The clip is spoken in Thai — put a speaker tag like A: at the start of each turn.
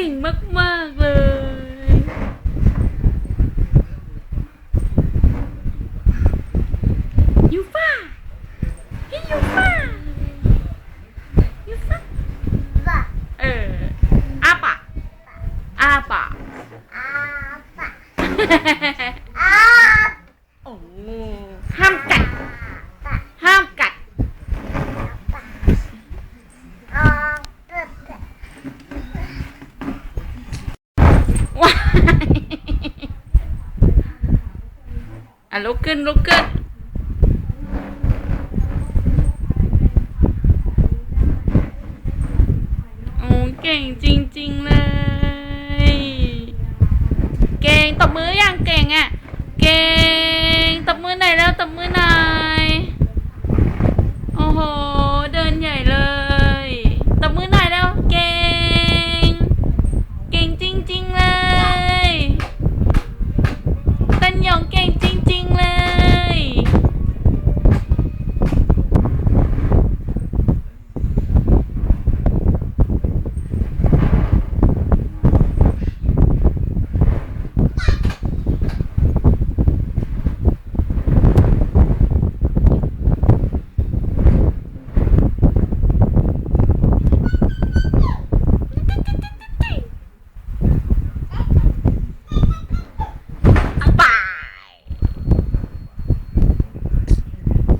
A: ก่งมาก ๆ เลยยูฟ่าพี่ยูฟ่ายูฟ่าาเอออาปะอาปะอาปะอาโอ้ห้ามกัด อะลุกขึ้นลุกขึ้นโอ้เก่งจริง ๆ เลย เก่งตบมืออย่างเก่งอะ เก่งตบมือไหนแล้วตบมือไหนโอ้โห เดินใหญ่เลยตบมือไหนแล้ว เก่ง เก่งจริง ๆ เลยเต้นยอง